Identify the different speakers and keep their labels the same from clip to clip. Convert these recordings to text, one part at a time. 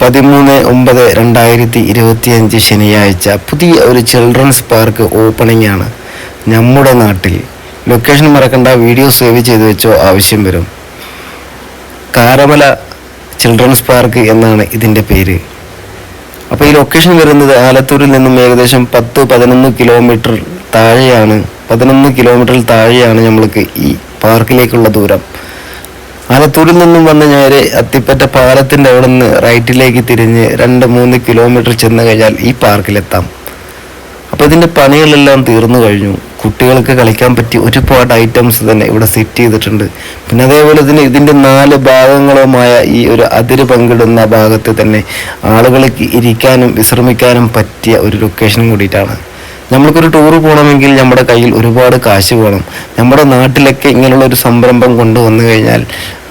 Speaker 1: പതിമൂന്ന് ഒമ്പത് രണ്ടായിരത്തി ഇരുപത്തിയഞ്ച് ശനിയാഴ്ച പുതിയ ഒരു ചിൽഡ്രൻസ് പാർക്ക് ഓപ്പണിംഗ് ആണ്. നമ്മുടെ നാട്ടിൽ. ലൊക്കേഷൻ മറക്കണ്ട വീഡിയോ സേവ് ചെയ്ത് വെച്ചോ ആവശ്യം വരും. കാരമല ചിൽഡ്രൻസ് പാർക്ക് എന്നാണ് ഇതിന്റെ പേര്. അപ്പോൾ ഈ ലൊക്കേഷൻ വരുന്നത് ആലത്തൂരിൽ നിന്നും ഏകദേശം പത്ത് പതിനൊന്ന് കിലോമീറ്റർ താഴെയാണ്. പതിനൊന്ന് കിലോമീറ്ററിൽ താഴെയാണ് നമ്മൾക്ക് ഈ പാർക്കിലേക്കുള്ള ദൂരം. ആലത്തൂരിൽ നിന്നും വന്ന് നേരെ അത്തിപ്പറ്റ പാലത്തിന്റെ അവിടെ നിന്ന് റൈറ്റിലേക്ക് തിരിഞ്ഞ് രണ്ട് മൂന്ന് കിലോമീറ്റർ ചെന്ന് കഴിഞ്ഞാൽ ഈ പാർക്കിലെത്താം. അപ്പോൾ ഇതിന്റെ പണികളെല്ലാം തീർന്നു കഴിഞ്ഞു. കുട്ടികൾക്ക് കളിക്കാൻ പറ്റിയ ഒരുപാട് ഐറ്റംസ് തന്നെ ഇവിടെ സെറ്റ് ചെയ്തിട്ടുണ്ട്. പിന്നെ അതേപോലെ തന്നെ ഇതിന്റെ നാല് ഭാഗങ്ങളുമായ ഈ ഒരു അതിര് പങ്കിടുന്ന ഭാഗത്ത് തന്നെ ആളുകൾക്ക് ഇരിക്കാനും വിശ്രമിക്കാനും പറ്റിയ ഒരു ലൊക്കേഷനും കൂടിയിട്ടാണ്. നമ്മൾക്കൊരു ടൂർ പോകണമെങ്കിൽ നമ്മുടെ കയ്യിൽ ഒരുപാട് കാശ് വേണം. നമ്മുടെ നാട്ടിലൊക്കെ ഇങ്ങനെയുള്ള ഒരു സംരംഭം കൊണ്ടുവന്നു കഴിഞ്ഞാൽ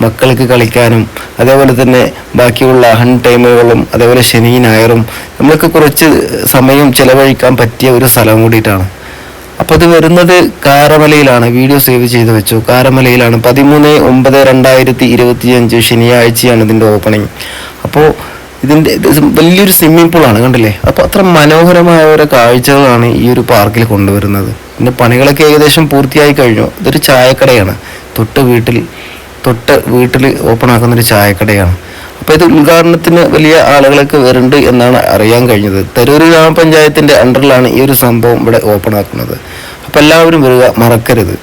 Speaker 1: മക്കൾക്ക് കളിക്കാനും അതേപോലെ തന്നെ ബാക്കിയുള്ള ഹൺ ടൈമുകളും അതേപോലെ ശനി ഞായറും നമ്മൾക്ക് കുറച്ച് സമയം ചിലവഴിക്കാൻ പറ്റിയ ഒരു സ്ഥലം കൂടിയിട്ടാണ്. അപ്പോൾ അത് വരുന്നത് കാരമലയിലാണ്. വീഡിയോ സേവ് ചെയ്ത് വെച്ചു. കാരമലയിലാണ്. പതിമൂന്ന് ഒമ്പത് രണ്ടായിരത്തി ഇരുപത്തിയഞ്ച് ശനിയാഴ്ചയാണ് ഇതിന്റെ ഓപ്പണിംഗ് അപ്പോൾ ഇതിന്റെ ഇത് വലിയൊരു സ്വിമ്മിംഗ് പൂളാണ് കണ്ടില്ലേ? അപ്പോൾ അത്ര മനോഹരമായ ഓരോ കാഴ്ചകളാണ് ഈ ഒരു പാർക്കിൽ കൊണ്ടുവരുന്നത്. പിന്നെ പണികളൊക്കെ ഏകദേശം പൂർത്തിയായി കഴിഞ്ഞു. ഇതൊരു ചായക്കടയാണ്. തൊട്ട് വീട്ടിൽ തൊട്ട് വീട്ടിൽ ഓപ്പൺ ആക്കുന്ന ഒരു ചായക്കടയാണ്. അപ്പോൾ ഇത് ഉദ്ഘാടനത്തിന് വലിയ ആളുകളൊക്കെ വരുന്നുണ്ട് എന്നാണ് അറിയാൻ കഴിഞ്ഞത്. തരൂർ ഗ്രാമപഞ്ചായത്തിന്റെ അണ്ടറിലാണ് ഈ ഒരു സംഭവം ഇവിടെ ഓപ്പൺ ആക്കുന്നത്. അപ്പോൾ എല്ലാവരും വരിക മറക്കരുത്.